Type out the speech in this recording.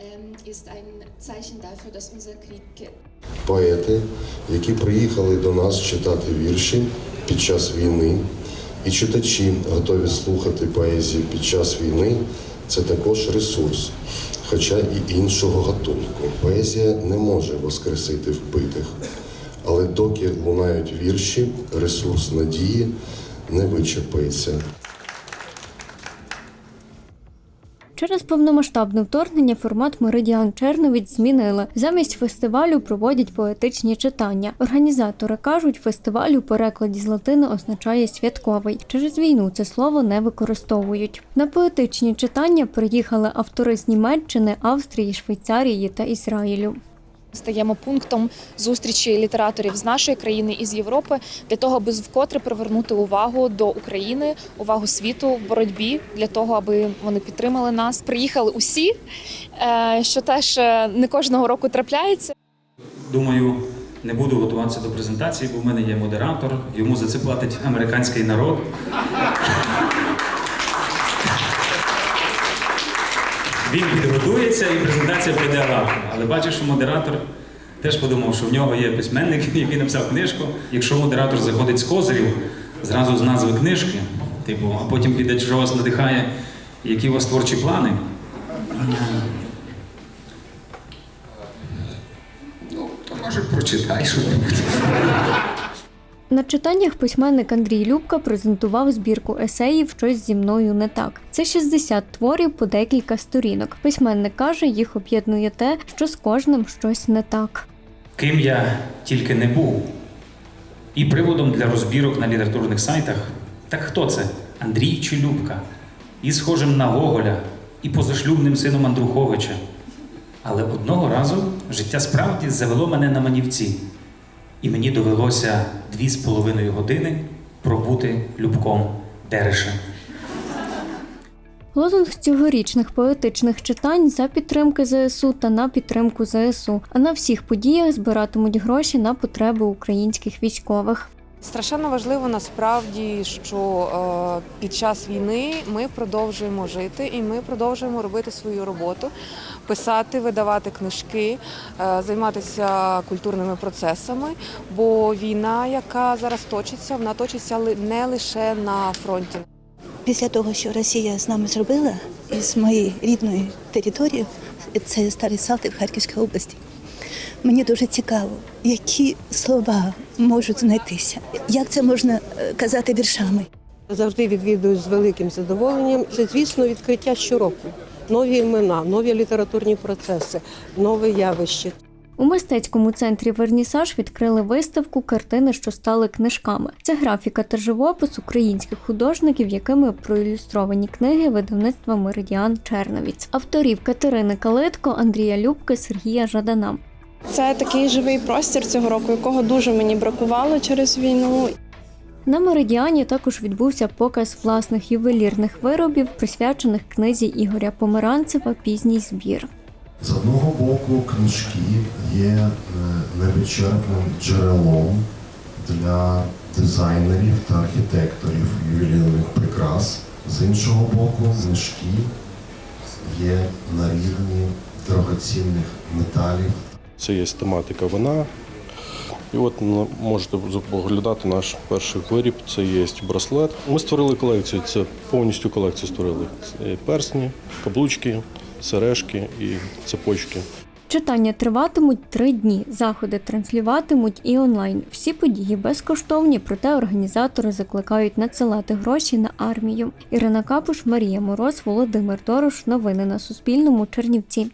ähm, ist ein Zeichen dafür, dass unser Krieg Поети, які приїхали до нас читати вірші під час війни, і читачі готові слухати поезію під час війни, це також ресурс, хоча і іншого гатунку. Поезія не може воскресити вбитих, але доки лунають вірші, ресурс надії не вичерпається. Через повномасштабне вторгнення формат Меридіан Черновіць змінили. Замість фестивалю проводять поетичні читання. Організатори кажуть, фестиваль у перекладі з латини означає святковий. Через війну це слово не використовують. На поетичні читання приїхали автори з Німеччини, Австрії, Швейцарії та Ізраїлю. Стаємо пунктом зустрічі літераторів з нашої країни і з Європи для того, аби вкотре привернути увагу до України, увагу світу в боротьбі для того, аби вони підтримали нас. Приїхали усі, е, що теж е, не кожного року трапляється. Думаю, не буду готуватися до презентації, бо в мене є модератор, йому за це платить американський народ. Він підготується і презентація прийде гладко. Але бачиш, що модератор теж подумав, що в нього є письменник, який написав книжку. Якщо модератор заходить з козирів, зразу з назви книжки, типу, а потім піде, що вас надихає, які у вас творчі плани. Ну, то може прочитай що-небудь. На читаннях письменник Андрій Любка презентував збірку есеїв Щось зі мною не так. Це 60 творів по декілька сторінок. Письменник каже, їх об'єднує те, що з кожним щось не так. Ким я тільки не був. І приводом для розбірок на літературних сайтах. Так хто це? Андрій чи Любка? І схожим на Гоголя, і позашлюбним сином Андруховича. Але одного разу життя справді завело мене на манівці, і мені довелося дві з половиною години пробути Любком Дерешем. Лозунг цьогорічних поетичних читань за підтримки ЗСУ та на підтримку ЗСУ. А на всіх подіях збиратимуть гроші на потреби українських військових. Страшенно важливо насправді, що е, під час війни ми продовжуємо жити і ми продовжуємо робити свою роботу, писати, видавати книжки, е, займатися культурними процесами. Бо війна, яка зараз точиться, вона точиться не лише на фронті. Після того, що Росія з нами зробила із моєї рідної території, це старий Салтів Харківської області. Мені дуже цікаво, які слова можуть знайтися, як це можна е, казати віршами. Завжди відвідую з великим задоволенням. Це, звісно, відкриття щороку. Нові імена, нові літературні процеси, нове явище. У мистецькому центрі Вернісаж відкрили виставку картини, що стали книжками. Це графіка та живопис українських художників, якими проілюстровані книги видавництва Меридіан Черновіць, авторів Катерини Калитко, Андрія Любки, Сергія Жадана. Це такий живий простір цього року, якого дуже мені бракувало через війну. На Меридіані також відбувся показ власних ювелірних виробів, присвячених книзі Ігоря Померанцева Пізній збір. З одного боку, книжки є е, невичерпним джерелом для дизайнерів та архітекторів ювелірних прикрас. З іншого боку, книжки є на рівні дорогоцінних металів Це є тематика вина. І от можете поглядати наш перший виріб, це є браслет. Ми створили колекцію, це повністю колекцію створили. Це персні, каблучки, сережки і цепочки. Читання триватимуть три дні. Заходи транслюватимуть і онлайн. Всі події безкоштовні, проте організатори закликають надсилати гроші на армію. Ірина Капуш, Марія Мороз, Володимир Дорош. Новини на Суспільному. Чернівці.